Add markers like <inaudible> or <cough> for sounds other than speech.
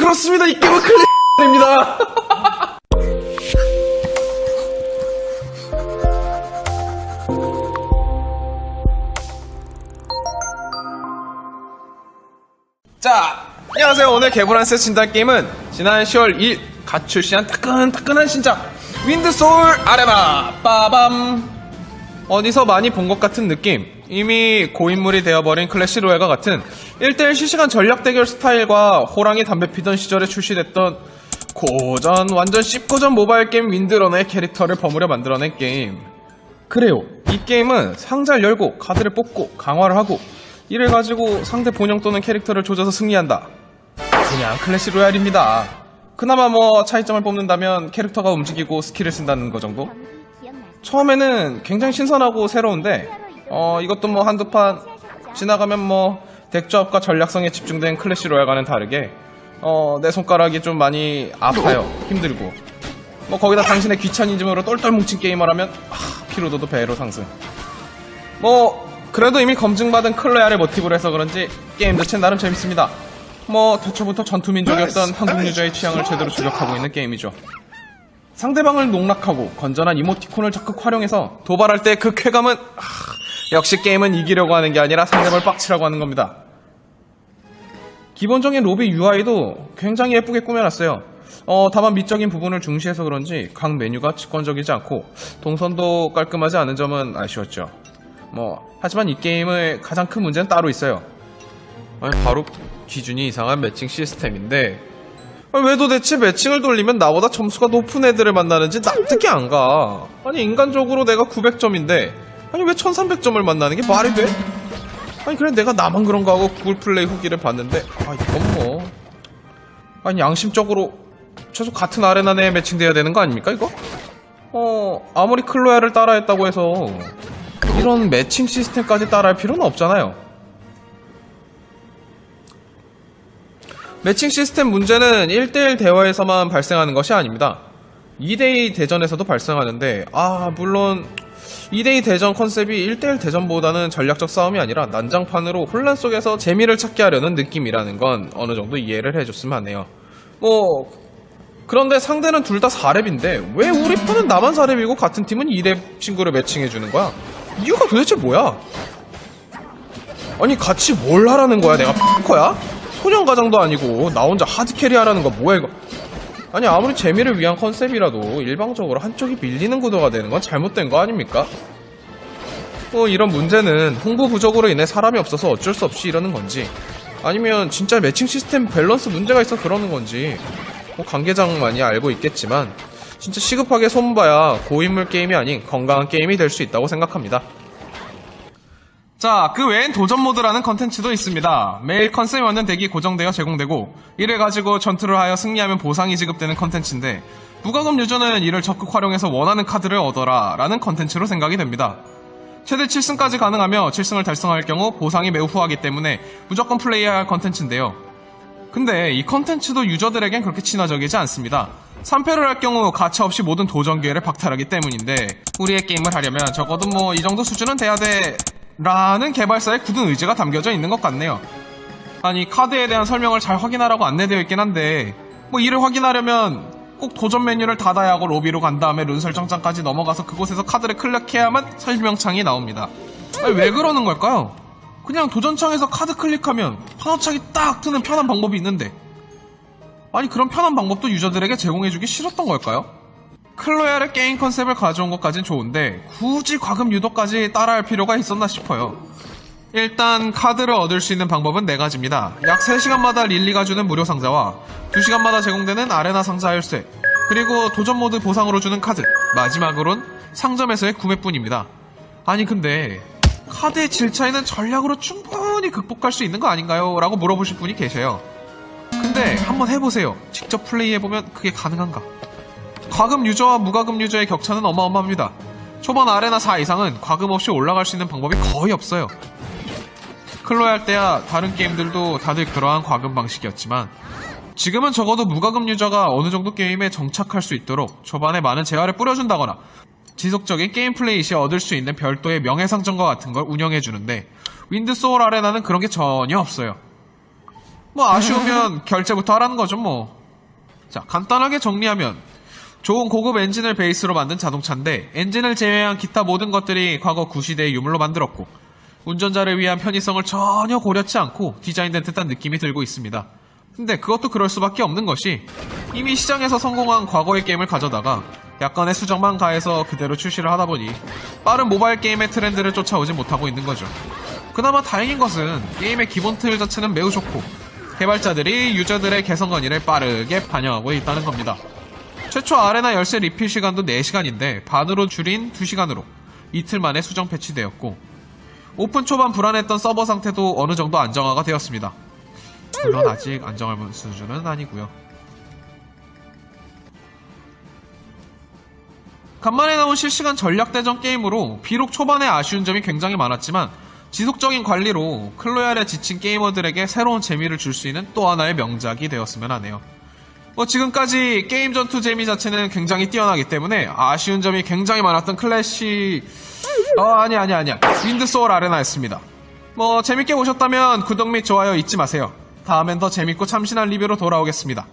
그렇습니다. 이 게임은 클릭입니다. 자, 안녕하세요. 오늘 개봉한 새 신작 게임은 지난 10월 2일 갓 출시한 따끈따끈한 신작 윈드소울 아레나 빠밤 어디서 많이 본 것 같은 느낌 이미 고인물이 되어버린 클래시 로얄과 같은 1대1 실시간 전략 대결 스타일과 호랑이 담배 피던 시절에 출시됐던 고전 완전 씹고전 모바일 게임 윈드러너의 캐릭터를 버무려 만들어낸 게임. 그래요. 이 게임은 상자를 열고 카드를 뽑고 강화를 하고 이를 가지고 상대 본영 또는 캐릭터를 조져서 승리한다. 그냥 클래시 로얄입니다. 그나마 뭐 차이점을 뽑는다면 캐릭터가 움직이고 스킬을 쓴다는 거 정도? 처음에는 굉장히 신선하고 새로운데 어 이것도 뭐 한두 판 지나가면 뭐 덱조합과 전략성에 집중된 클래시 로얄과는 다르게 어 내 손가락이 좀 많이 아파요. 힘들고. 뭐 거기다 당신의 귀차니즘으로 똘똘 뭉친 게임을 하면 아, 피로도도 배로 상승. 뭐 그래도 이미 검증받은 클로얄을 모티브로 해서 그런지 게임 자체 나름 재밌습니다. 뭐 태초부터 전투민족이었던 한국 유저의 취향을 제대로 저격하고 있는 게임이죠. 상대방을 농락하고 건전한 이모티콘을 적극 활용해서 도발할 때 그 쾌감은 아, 역시 게임은 이기려고 하는 게 아니라 상대방을 빡치라고 하는 겁니다. 기본적인 로비 UI도 굉장히 예쁘게 꾸며놨어요. 어, 다만 미적인 부분을 중시해서 그런지 각 메뉴가 직관적이지 않고 동선도 깔끔하지 않은 점은 아쉬웠죠. 뭐 하지만 이 게임의 가장 큰 문제는 따로 있어요. 아니, 바로 기준이 이상한 매칭 시스템인데 아니, 왜 도대체 매칭을 돌리면 나보다 점수가 높은 애들을 만나는지 납득이 안 가. 아니, 인간적으로 내가 900점인데, 아니, 왜 1300점을 만나는 게 말이 돼? 아니, 그래, 내가 나만 그런가 하고 구글 플레이 후기를 봤는데, 아, 이건 뭐. 아니, 양심적으로, 최소 같은 아레나 내에 매칭돼야 되는 거 아닙니까, 이거? 어, 아무리 클로야를 따라했다고 해서, 이런 매칭 시스템까지 따라할 필요는 없잖아요. 매칭 시스템 문제는 1대1 대화에서만 발생하는 것이 아닙니다. 2대2 대전에서도 발생하는데, 아, 물론, 2대2 대전 컨셉이 1대1 대전보다는 전략적 싸움이 아니라 난장판으로 혼란 속에서 재미를 찾게 하려는 느낌이라는 건 어느 정도 이해를 해줬으면 하네요. 뭐, 그런데 상대는 둘 다 4렙인데, 왜 우리 편은 나만 4렙이고 같은 팀은 2렙 친구를 매칭해주는 거야? 이유가 도대체 뭐야? 아니, 같이 뭘 하라는 거야? 내가 X커야? 소년 가장도 아니고 나 혼자 하드캐리 하라는 거 뭐야 이거 아니 아무리 재미를 위한 컨셉이라도 일방적으로 한쪽이 밀리는 구도가 되는 건 잘못된 거 아닙니까? 뭐 이런 문제는 홍보 부족으로 인해 사람이 없어서 어쩔 수 없이 이러는 건지 아니면 진짜 매칭 시스템 밸런스 문제가 있어 그러는 건지 뭐 관계자만이 알고 있겠지만 진짜 시급하게 손봐야 고인물 게임이 아닌 건강한 게임이 될 수 있다고 생각합니다. 자, 그 외엔 도전 모드라는 컨텐츠도 있습니다. 매일 컨셉에 맞는 덱이 고정되어 제공되고 이를 가지고 전투를 하여 승리하면 보상이 지급되는 컨텐츠인데 무과금 유저는 이를 적극 활용해서 원하는 카드를 얻어라 라는 컨텐츠로 생각이 됩니다. 최대 7승까지 가능하며 7승을 달성할 경우 보상이 매우 후하기 때문에 무조건 플레이해야 할 컨텐츠인데요. 근데 이 컨텐츠도 유저들에겐 그렇게 친화적이지 않습니다. 3패를 할 경우 가차 없이 모든 도전 기회를 박탈하기 때문인데 우리의 게임을 하려면 적어도 뭐 이 정도 수준은 돼야 돼 라는 개발사의 굳은 의지가 담겨져 있는 것 같네요. 아니 카드에 대한 설명을 잘 확인하라고 안내되어 있긴 한데 뭐 이를 확인하려면 꼭 도전 메뉴를 닫아야 하고 로비로 간 다음에 룬 설정창까지 넘어가서 그곳에서 카드를 클릭해야만 설명창이 나옵니다. 아니, 왜 그러는 걸까요? 그냥 도전창에서 카드 클릭하면 환호창이 딱 뜨는 편한 방법이 있는데 아니 그런 편한 방법도 유저들에게 제공해주기 싫었던 걸까요? 클로얄의 게임 컨셉을 가져온 것까진 좋은데 굳이 과금 유도까지 따라할 필요가 있었나 싶어요. 일단 카드를 얻을 수 있는 방법은 네 가지입니다. 약 3시간마다 릴리가 주는 무료 상자와 2시간마다 제공되는 아레나 상자 열쇠 그리고 도전 모드 보상으로 주는 카드 마지막으론 상점에서의 구매뿐입니다. 아니 근데 카드의 질 차이는 전략으로 충분히 극복할 수 있는 거 아닌가요? 라고 물어보실 분이 계셔요. 근데 한번 해보세요. 직접 플레이해보면 그게 가능한가? 과금 유저와 무과금 유저의 격차는 어마어마합니다. 초반 아레나 4 이상은 과금 없이 올라갈 수 있는 방법이 거의 없어요. 클로얄 때야 다른 게임들도 다들 그러한 과금 방식이었지만 지금은 적어도 무과금 유저가 어느 정도 게임에 정착할 수 있도록 초반에 많은 재화를 뿌려준다거나 지속적인 게임 플레이 시 얻을 수 있는 별도의 명예상점과 같은 걸 운영해주는데 윈드 소울 아레나는 그런 게 전혀 없어요. 뭐 아쉬우면 <laughs> 결제부터 하라는 거죠 뭐. 자 간단하게 정리하면 좋은 고급 엔진을 베이스로 만든 자동차인데 엔진을 제외한 기타 모든 것들이 과거 구시대의 유물로 만들었고 운전자를 위한 편의성을 전혀 고려치 않고 디자인된 듯한 느낌이 들고 있습니다. 근데 그것도 그럴 수밖에 없는 것이 이미 시장에서 성공한 과거의 게임을 가져다가 약간의 수정만 가해서 그대로 출시를 하다 보니 빠른 모바일 게임의 트렌드를 쫓아오지 못하고 있는 거죠. 그나마 다행인 것은 게임의 기본 틀 자체는 매우 좋고 개발자들이 유저들의 개선 건의를 빠르게 반영하고 있다는 겁니다. 최초 아레나 열쇠 리필 시간도 4시간인데 반으로 줄인 2시간으로 이틀 만에 수정 패치되었고 오픈 초반 불안했던 서버 상태도 어느 정도 안정화가 되었습니다. 물론 아직 안정할 수준은 아니고요. 간만에 나온 실시간 전략대전 게임으로 비록 초반에 아쉬운 점이 굉장히 많았지만 지속적인 관리로 클로얄에 지친 게이머들에게 새로운 재미를 줄 수 있는 또 하나의 명작이 되었으면 하네요. 뭐 지금까지 게임 전투 재미 자체는 굉장히 뛰어나기 때문에 아쉬운 점이 굉장히 많았던 클래시 어 아니 아니 아니야 윈드 소울 아레나였습니다. 뭐 재밌게 보셨다면 구독 및 좋아요 잊지 마세요. 다음엔 더 재밌고 참신한 리뷰로 돌아오겠습니다.